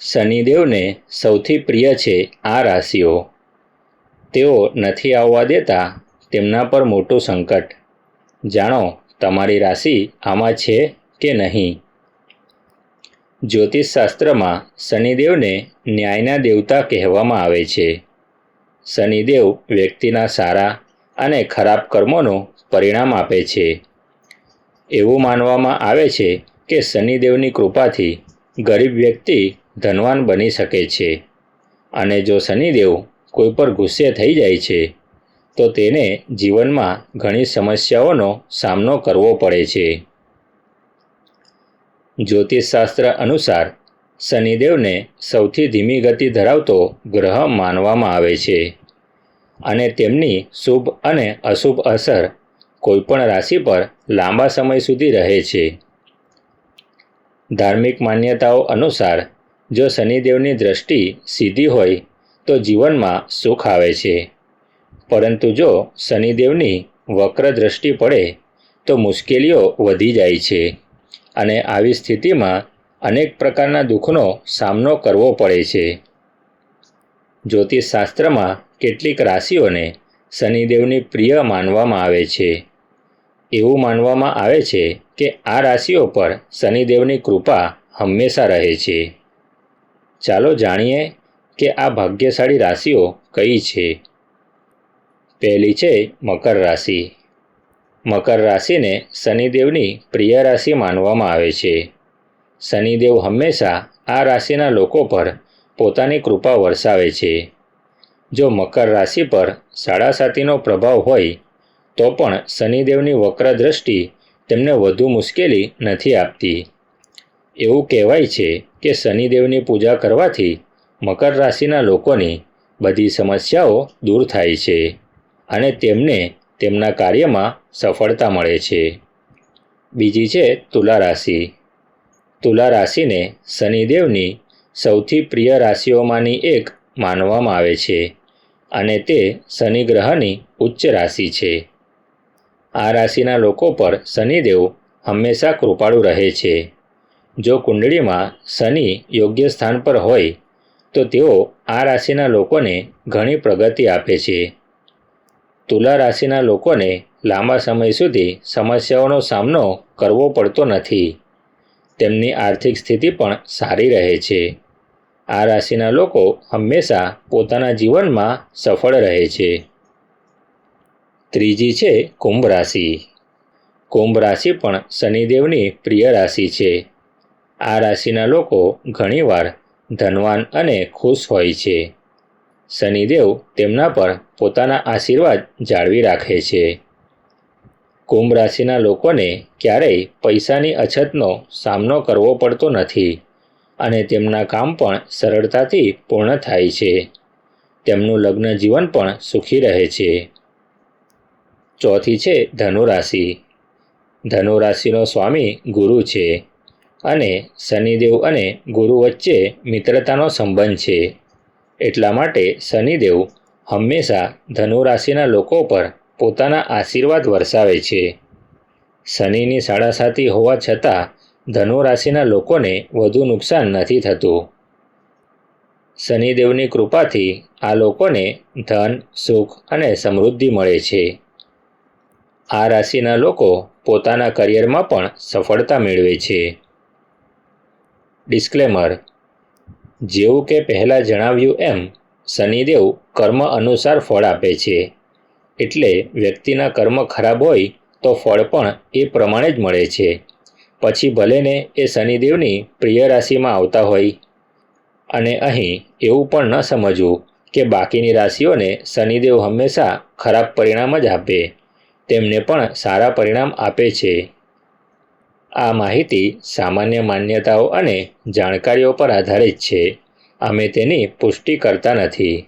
શનિદેવને સૌથી પ્રિય છે આ રાશિઓ. તેઓ નથી આવવા દેતા તેમના પર મોટું સંકટ. જાણો, તમારી રાશિ આમાં છે કે નહીં? જ્યોતિષશાસ્ત્રમાં શનિદેવને ન્યાયના દેવતા કહેવામાં આવે છે. શનિદેવ વ્યક્તિના સારા અને ખરાબ કર્મોનું પરિણામ આપે છે. એવું માનવામાં આવે છે કે શનિદેવની કૃપાથી ગરીબ વ્યક્તિ ધનવાન બની શકે છે. અને જો શનિદેવ કોઈ પર ગુસ્સે થઈ જાય છે, તો તેને જીવનમાં ઘણી સમસ્યાઓનો સામનો કરવો પડે છે. જ્યોતિષશાસ્ત્ર અનુસાર, શનિદેવને સૌથી ધીમી ગતિ ધરાવતો ગ્રહ માનવામાં આવે છે. અને તેમની શુભ અને અશુભ અસર કોઈપણ રાશિ પર લાંબા સમય સુધી રહે છે. ધાર્મિક માન્યતાઓ અનુસાર જો શનિદેવની દ્રષ્ટિ સીધી હોય, તો જીવનમાં સુખ આવે છે. પરંતુ જો શનિદેવની વક્ર દ્રષ્ટિ પડે, તો મુશ્કેલીઓ વધી જાય છે અને આવી સ્થિતિમાં અનેક પ્રકારના દુઃખનો સામનો કરવો પડે છે. જ્યોતિષશાસ્ત્રમાં કેટલીક રાશિઓને શનિદેવની પ્રિય માનવામાં આવે છે. એવું માનવામાં આવે છે કે આ રાશિઓ પર શનિદેવની કૃપા હંમેશા રહે છે. ચાલો જાણીએ કે આ ભાગ્યશાળી રાશિઓ કઈ છે. પહેલી છે મકર રાશિ. મકર રાશિને શનિદેવની પ્રિય રાશિ માનવામાં આવે છે. શનિદેવ હંમેશા આ રાશિના લોકો પર પોતાની કૃપા વરસાવે છે. જો મકર રાશિ પર સાડાસાતીનો પ્રભાવ હોય, તો પણ શનિદેવની વક્ર દ્રષ્ટિ તેમને વધુ મુશ્કેલી નથી આપતી. એવું કહેવાય છે કે શનિદેવની પૂજા કરવાથી મકર રાશિના લોકોની બધી સમસ્યાઓ દૂર થાય છે અને તેમને તેમના કાર્યમાં સફળતા મળે છે. બીજી છે તુલા રાશિ. તુલા રાશિને શનિદેવની સૌથી પ્રિય રાશિઓમાંની એક માનવામાં આવે છે અને તે શનિ ગ્રહની ઉચ્ચ રાશિ છે. આ રાશિના લોકો પર શનિદેવ હંમેશા કૃપાળુ રહે છે. જો કુંડળીમાં શનિ યોગ્ય સ્થાન પર હોય, તો તેઓ આ રાશિના લોકોને ઘણી પ્રગતિ આપે છે. તુલા રાશિના લોકોને લાંબા સમય સુધી સમસ્યાઓનો સામનો કરવો પડતો નથી. તેમની આર્થિક સ્થિતિ પણ સારી રહે છે. આ રાશિના લોકો હંમેશા પોતાના જીવનમાં સફળ રહે છે. ત્રીજી છે કુંભ રાશિ. કુંભ રાશિ પણ શનિદેવની પ્રિય રાશિ છે. આ રાશિના લોકો ઘણીવાર ધનવાન અને ખુશ હોય છે. શનિદેવ તેમના પર પોતાના આશીર્વાદ જાળવી રાખે છે. કુંભ રાશિના લોકોને ક્યારેય પૈસાની અછતનો સામનો કરવો પડતો નથી અને તેમના કામ પણ સરળતાથી પૂર્ણ થાય છે. તેમનું લગ્ન જીવન પણ સુખી રહે છે. ચોથી છે ધનુ રાશિ ધનુ રાશિનો સ્વામી ગુરુ છે. અને શનિદેવ અને ગુરુ વચ્ચે મિત્રતાનો સંબંધ છે. એટલા માટે શનિદેવ હંમેશા ધનુ રાશિના લોકો પર પોતાના આશીર્વાદ વરસાવે છે. શનિની સાડાસાતી હોવા છતાં ધનુ રાશિના લોકોને વધુ નુકસાન નથી થતું. શનિદેવની કૃપાથી આ લોકોને ધન, સુખ અને સમૃદ્ધિ મળે છે. આ રાશિના લોકો પોતાના કરિયરમાં પણ સફળતા મેળવે છે. ડિસ્ક્લેમર જેવું કે પહેલાં જણાવ્યું એમ, શનિદેવ કર્મ અનુસાર ફળ આપે છે. એટલે વ્યક્તિના કર્મ ખરાબ હોય તો ફળ પણ એ પ્રમાણે જ મળે છે. પછી ભલેને એ શનિદેવની પ્રિય રાશિમાં આવતા હોય. અને અહીં એવું પણ ન સમજવું કે બાકીની રાશિઓને શનિદેવ હંમેશા ખરાબ પરિણામ જ આપે. તેમને પણ સારા પરિણામ આપે છે. આ માહિતી સામાન્ય માન્યતાઓ અને જાણકારીઓ પર આધારિત છે. અમે તેની પુષ્ટિ કરતા નથી.